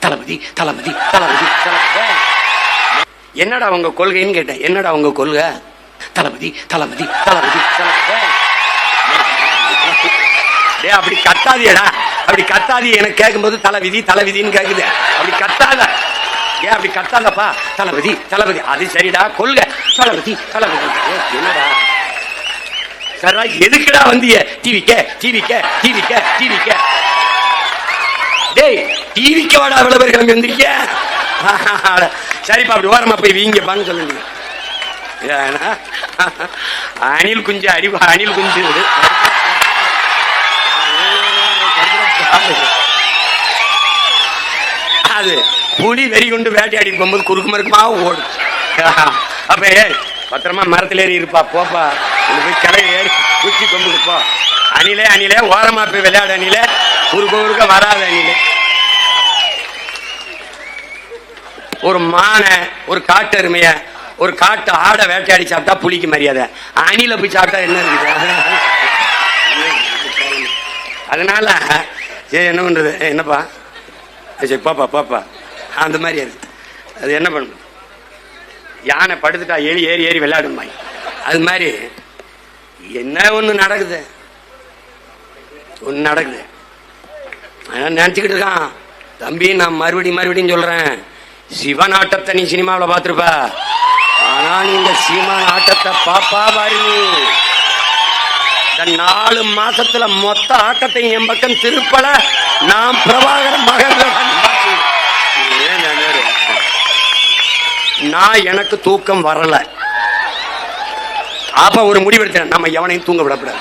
தளபதி தளபதி தளபதி என்னடா உங்க கொள்கைன்னு கேட்டேன். என்னடா உங்க கொள்கை? தளபதி தளபதி தளபதி தளபதி. அப்படி கத்தாதியடா. அப்படி கத்தாதி. எனக்கு கேட்கும்போது தலைவிதி தலைவிதின்னு கேக்குது. அப்படி கத்தாத. ஏன் அப்படி கத்தாதப்பா. தளபதி தளபதி. அது சரிடா. கொள்க. தளபதி தளபதி. என்னடா? சரா எதுக்குடா வந்திய? டிவிக்க டிவிக்க டிவிக்க டிவிக்க டேய் டிவிக்கு வாடா அவ்வளவு கிளம்பி வந்திருக்க சரிப்பா அப்படி ஓரமா போய் வீங்கப்பான்னு சொல்லுங்க. ஏன்னா, அணில் குஞ்சு அடி அணில் குஞ்சு. அது புலி வெறி கொண்டு வேட்டையாடி போகும்போது குறுக்கு மறுக்குமா ஓடும். அப்ப பத்திரமா மரத்துல ஏறி இருப்பா போப்பா. உனக்கு போய் கிளை ஏறி குச்சி கொண்டு போ. அணிலே அணிலே ஓரமா போய் விளையாடு அணிலே. குறுக்க குறுக்க வராது அணிலே. ஒரு மானை ஒரு காட்டு அருமைய ஒரு காட்டு ஆடை வேட்டையாடி சாப்பிட்டா புளிக்கு மரியாதை. அணில போய் சாப்பிட்டா என்ன இருக்குது? அதனால சரி என்ன பண்றது? என்னப்பா? சரி பாப்பா பாப்பா. அந்த மாதிரி அது. அது என்ன பண்ணும்? யானை படுத்துட்டா ஏறி ஏறி ஏறி விளையாடுமா அது மாதிரி என்ன ஒண்ணு நடக்குது? ஒண்ணு நடக்குது. அவன் நினைச்சுக்கிட்டு இருக்கான் தம்பி நான் மறுபடியும் மறுபடியும் சொல்றேன். சிவன் ஆட்டத்தை நீ சினிமாவில் பார்த்துருப்ப. ஆனா நீங்க சிவன் ஆட்டத்தை பாப்பா பாரு நீ. நாலு மாசத்துல மொத்த ஆட்டத்தை என் பக்கம் திருப்பல. நான் பிரபாகர மகன் நான் எனக்கு தூக்கம் வரல. அப்ப ஒரு முடிவெடுத்தேன். நம்ம எவனையும் தூங்க விடப்படாது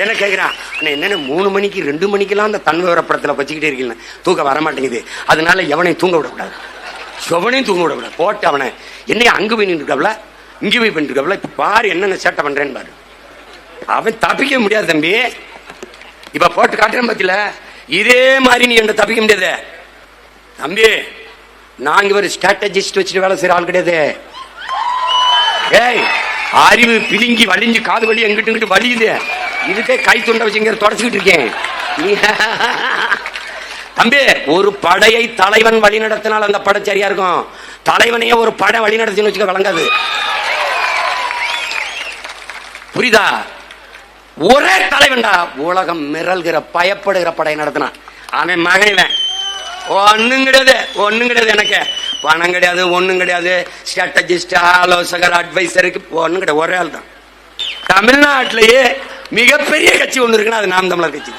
என்ன கேட்கிறான் அண்ணா என்னென்ன மூணு மணிக்கு ரெண்டு மணிக்கெல்லாம் அந்த தன் விவரப்படத்தில் வச்சுக்கிட்டே இருக்கீங்க தூக்கம் வர மாட்டேங்குது. அதனால எவனையும் தூங்க விடக்கூடாது. எவனையும் தூங்க விடக்கூடாது. போட்டு அவனை என்னைய அங்கு போய் நின்றுருக்காப்ல? இங்கே போய் பண்ணிருக்கவல இப்போ பாரு என்னென்ன சேட்டை பண்ணுறேன் பாரு. அவன் தப்பிக்க முடியாது தம்பி. இப்ப போட்டு காட்டுறேன் பத்தில இதே மாதிரி நீ என்ன தப்பிக்க முடியாது? தம்பி நாங்க ஒரு ஸ்ட்ராட்டஜிஸ்ட் வச்சுட்டு வேலை செய்யற ஆள் கிடையாது. ஏய் அறிவு பிதுங்கி வலிஞ்சு காது வலி எங்கிட்டு இங்கிட்டு வலியுது இதுக்கே கை துண்டை வச்சுங்க தொடச்சிக்கிட்டு இருக்கேன். நீ- தம்பி ஒரு படையை தலைவன் வழி நடத்தினால் அந்த படை சரியா இருக்கும். தலைவனையே ஒரு படை வழி நடத்தின்னு வச்சுக்க வழங்காது. புரியுதா? ஒரே தலைவன்டா உலகம் மிரல்கிற பயப்படுகிற படையை நடத்தினான். அவன் மகன் ஒண்ணும் கிடையாது ஒண்ணும் கிடையாது எனக்கு. பணம் கிடையாது ஒண்ணும் கிடையாது. ஸ்ட்ராட்டஜிஸ்ட் ஆலோசகர் அட்வைசருக்கு ஒண்ணும் கிடையாது ஒரே ஆள் தான் தமிழ்நாட்டிலேயே மிகப்பெரிய கட்சி ஒன்று இருக்குன்னா அது நாம் தமிழர் கட்சி.